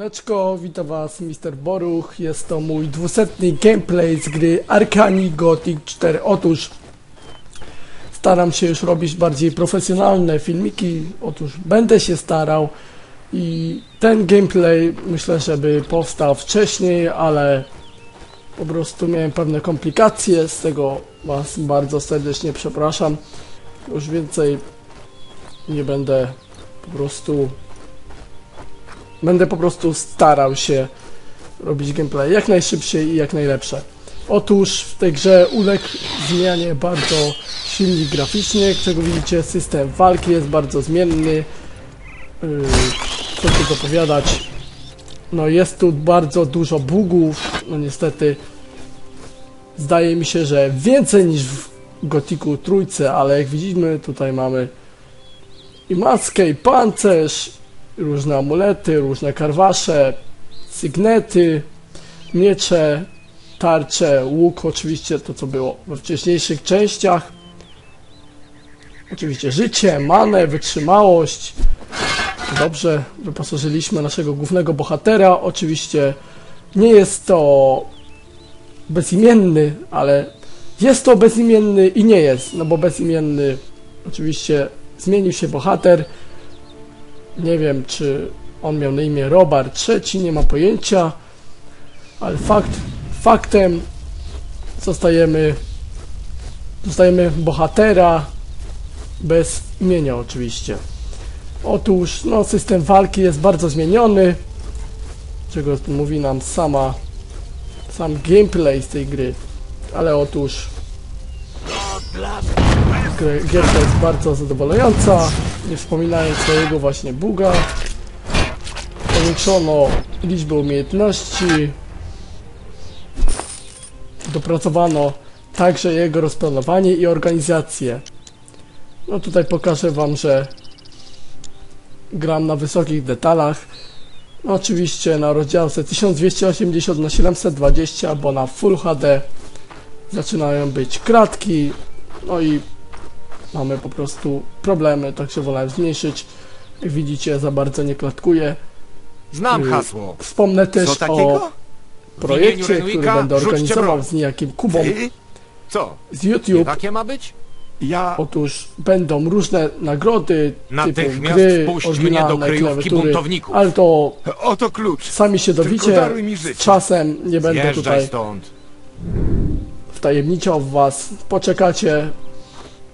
Siemaneczko, witam was Mr. Boruch, jest to mój dwusetny gameplay z gry Arkani Gothic 4. Otóż staram się już robić bardziej profesjonalne filmiki, otóż będę się starał i ten gameplay myślę, żeby powstał wcześniej, ale po prostu miałem pewne komplikacje, z tego was bardzo serdecznie przepraszam. Już więcej nie będę po prostu Będę po prostu starał się robić gameplay jak najszybciej i jak najlepsze. Otóż w tej grze uległ zmianie bardzo silnik graficzny, czego widzicie system walki jest bardzo zmienny. Yy, co tu zapowiadać? No jest tu bardzo dużo bugów, no niestety zdaje mi się, że więcej niż w Gotiku trójce, ale jak widzimy tutaj mamy i maskę, i pancerz, różne amulety, różne karwasze, sygnety, miecze, tarcze, łuk, oczywiście to co było we wcześniejszych częściach. Oczywiście życie, manę, wytrzymałość. Dobrze, wyposażyliśmy naszego głównego bohatera. Oczywiście nie jest to bezimienny, ale jest to bezimienny i nie jest, no bo bezimienny oczywiście zmienił się bohater. Nie wiem, czy on miał na imię Robar III, nie ma pojęcia, ale fakt, faktem zostajemy, zostajemy bohatera bez imienia oczywiście. Otóż, no, system walki jest bardzo zmieniony, czego mówi nam sama, sam gameplay z tej gry, ale otóż Gierka jest bardzo zadowalająca, nie wspominając swojego właśnie buga. Powiększono liczbę umiejętności. Dopracowano także jego rozplanowanie i organizację. No tutaj pokażę wam, że gram na wysokich detalach. No oczywiście na rozdziałce 1280 na 720 albo na Full HD zaczynają być kratki, no i mamy po prostu problemy, także wolałem zmniejszyć. Jak widzicie, za bardzo nie klatkuję. Znam Y, hasło. Wspomnę też Co o projekcie, który będę organizował z niejakim Kubą Ty? Co? z YouTube. takie ma być? Ja... Otóż będą różne nagrody typu Natychmiast gry, mnie do oryginalne kryjówki klawiatury, buntowników. ale to Oto klucz. sami się dowiecie. czasem nie będę Zjeżdżaj tutaj stąd. wtajemniczał w was. Poczekacie,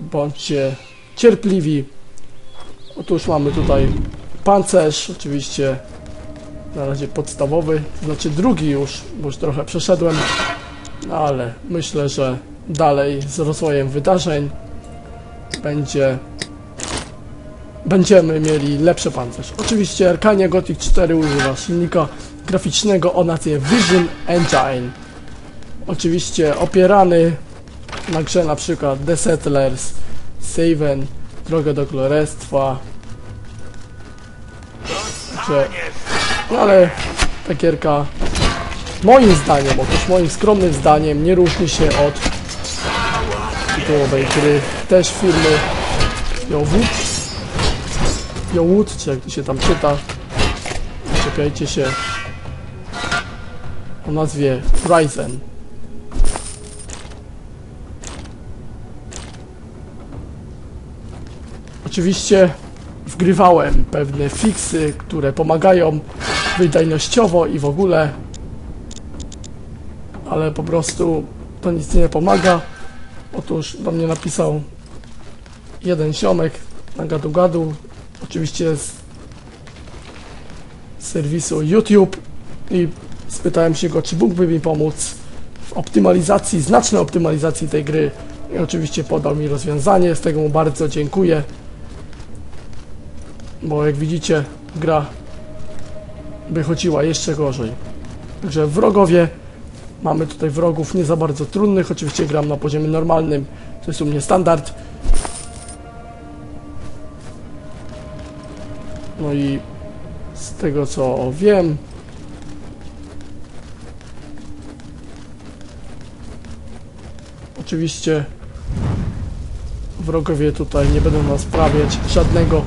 bądźcie cierpliwi. Otóż mamy tutaj pancerz, oczywiście na razie podstawowy, znaczy drugi już, bo już trochę przeszedłem, no ale myślę, że dalej z rozwojem wydarzeń będzie będziemy mieli lepszy pancerz. Oczywiście Arkania Gothic 4 używa silnika graficznego o nazwie Vision Engine. Oczywiście opierany na grze na przykład The Settlers, Saven, Drogę do Królestwa. Że, no ale ta gierka moim zdaniem, otóż moim skromnym zdaniem nie różni się od tytułowej gry. Też firmy Jowood Jowood, czy jak to się tam czyta. Czepiajcie się o nazwie Ryzen Oczywiście wgrywałem pewne fiksy, które pomagają wydajnościowo i w ogóle, ale po prostu to nic nie pomaga. Otóż do mnie napisał jeden ziomek na gadu gadu, oczywiście z serwisu YouTube i spytałem się go, czy mógłby mi pomóc w optymalizacji, znacznej optymalizacji tej gry i oczywiście podał mi rozwiązanie, z tego mu bardzo dziękuję bo jak widzicie gra wychodziła jeszcze gorzej. Także wrogowie, mamy tutaj wrogów nie za bardzo trudnych, oczywiście gram na poziomie normalnym, to jest u mnie standard. No i z tego co wiem, oczywiście wrogowie tutaj nie będą nas sprawiać żadnego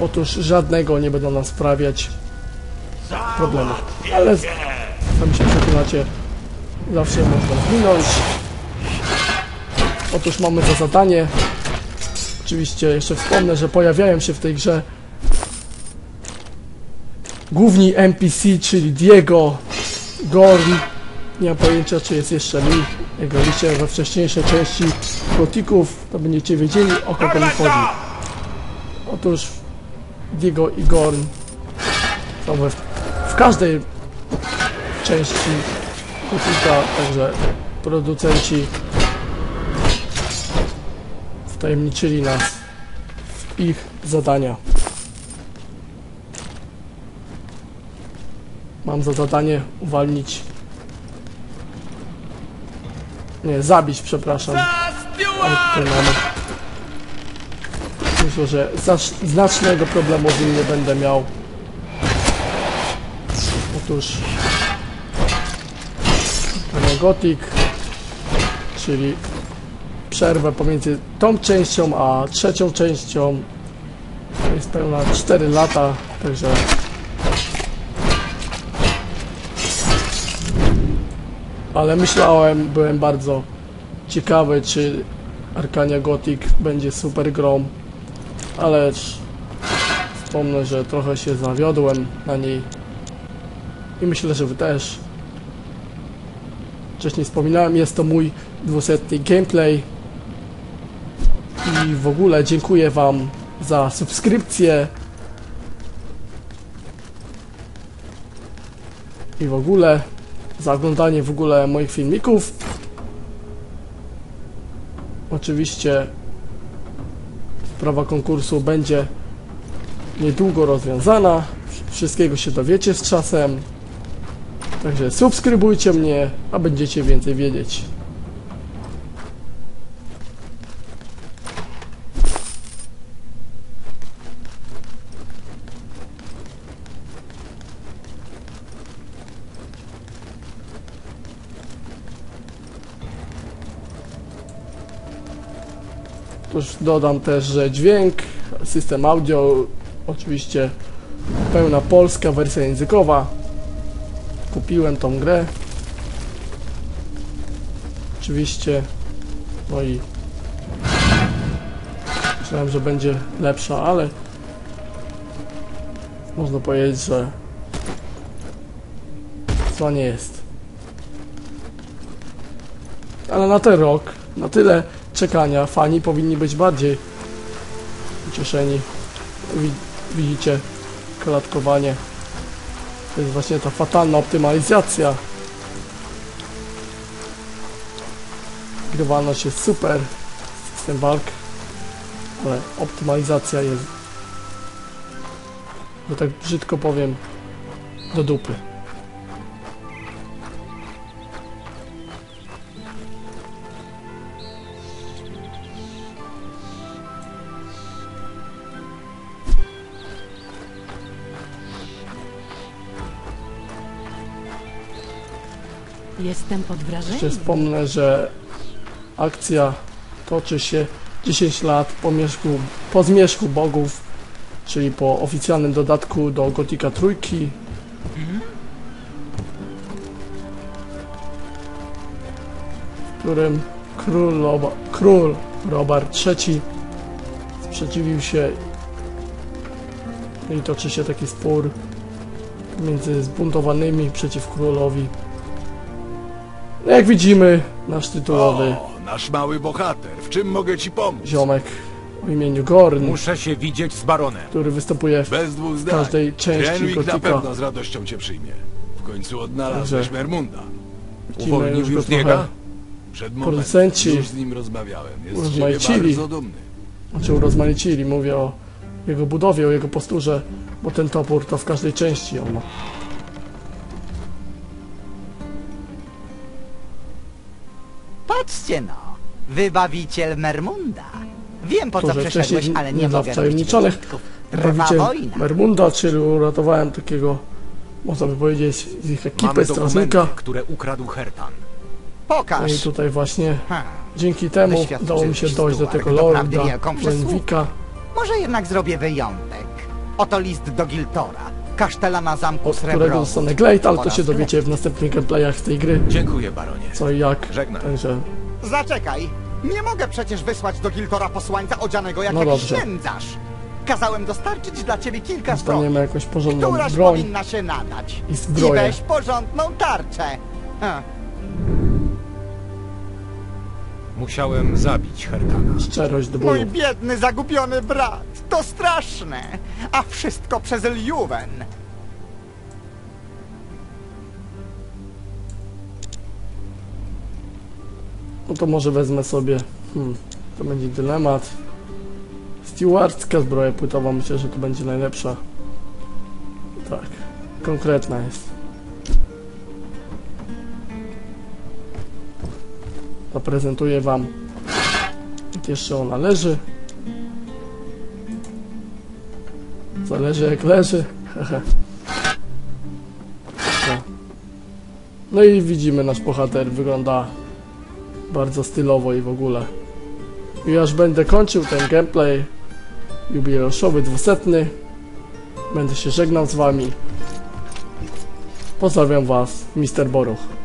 Otóż żadnego nie będą nam sprawiać problemu. Ale sami się przekonacie, zawsze można zginąć. Otóż mamy za zadanie. Oczywiście jeszcze wspomnę, że pojawiają się w tej grze główni NPC, czyli Diego, Gorn. Nie mam pojęcia, czy jest jeszcze mi. Jak graliście we wcześniejszej części Gotików, to będziecie wiedzieli, o kogo mi chodzi. Otóż Diego i Gorn są w każdej części Gotika, także producenci wtajemniczyli nas w ich zadania. Mam za zadanie uwalnić. Nie, zabić, przepraszam. Ale tutaj mamy. Myślę, że znacznego problemu z nim nie będę miał. Otóż Gothic, czyli przerwę pomiędzy tą częścią a trzecią częścią. Jest pełna 4 lata, także ale myślałem, byłem bardzo ciekawy, czy Arkania Gothic będzie super grą, ale wspomnę, że trochę się zawiodłem na niej i myślę, że wy też. Wcześniej wspominałem, jest to mój 200 gameplay i w ogóle dziękuję wam za subskrypcję i w ogóle za oglądanie w ogóle moich filmików. Oczywiście sprawa konkursu będzie niedługo rozwiązana. Wszystkiego się dowiecie z czasem. Także subskrybujcie mnie, a będziecie więcej wiedzieć. Tuż dodam też, że dźwięk, system audio, oczywiście pełna polska wersja językowa. Kupiłem tą grę. Oczywiście. No i myślałem, że będzie lepsza, ale można powiedzieć, że co nie jest. Ale na ten rok, na tyle czekania, fani powinni być bardziej ucieszeni. Wi- Widzicie klatkowanie. To jest właśnie ta fatalna optymalizacja. Grywalność jest super, system walk, ale optymalizacja jest, że tak brzydko powiem, do dupy. Jestem pod Jeszcze wrażeniem. wspomnę, że akcja toczy się 10 lat po, mieszku, po zmierzchu bogów, czyli po oficjalnym dodatku do Gotika Trójki. W którym król, Loba, król Robert III sprzeciwił się i toczy się taki spór między zbuntowanymi przeciw królowi. No Jak widzimy, nasz tytułowy O, nasz mały bohater. W czym mogę ci pomóc? ziomek o imieniu Gorn, Muszę się widzieć z baronem. który występuje w Bez dwóch zdań. każdej części Renwick na pewno z radością cię przyjmie. W końcu odnalazłeś Także- Mermunda. Widzimy Uwolnił już go już trochę? Przed momentem Producenci już z nim rozmawiałem. Jest z siebie urozmaicili. bardzo dumny. znaczy urozmaicili, mówię o jego budowie, o jego posturze, bo ten topór to w każdej części on ma. Patrzcie no, wybawiciel Mermunda. Wiem po co przyszedłeś, wcześniej ale nie mogę robić wtajemniczonych. wyjątków. Trwa Bawiciel wojna. Mermunda, czyli uratowałem takiego, można by powiedzieć, z ich ekipy, Mamy dokumenty, strażnika. które ukradł Hertan. No Pokaż. i tutaj właśnie Ha, dzięki temu udało mi się dojść do Stuart, tego doprawdy lorda wielką. Renwicka. może jednak zrobię wyjątek. Oto list do Giltora. kasztelana zamku od którego Srebrowód. zostanę Glade, ale to się dowiecie w następnych gameplayach z tej gry, Dziękuję, baronie. co i jak. Żegnam. Także Zaczekaj! Nie mogę przecież wysłać do Giltora posłańca odzianego jak No jakiś dobrze. nędzarz. Kazałem dostarczyć dla ciebie kilka zbroi, dostaniemy jakąś porządną któraś broń. powinna się nadać. i zbroję. I weź porządną tarczę. Musiałem zabić Hertana. Szczerość do Mój biedny, zagubiony brat. To straszne. A wszystko przez Ljuwen. No to może wezmę sobie. Hmm, to będzie dylemat. Stewardska zbroja płytowa, myślę, że to będzie najlepsza. Tak, konkretna jest. Zaprezentuję wam, jak jeszcze ona leży. Zależy jak leży. No i widzimy nasz bohater, wygląda bardzo stylowo i w ogóle. I aż będę kończył ten gameplay jubileuszowy 200. Będę się żegnał z wami. Pozdrawiam was, Mr. Boruch.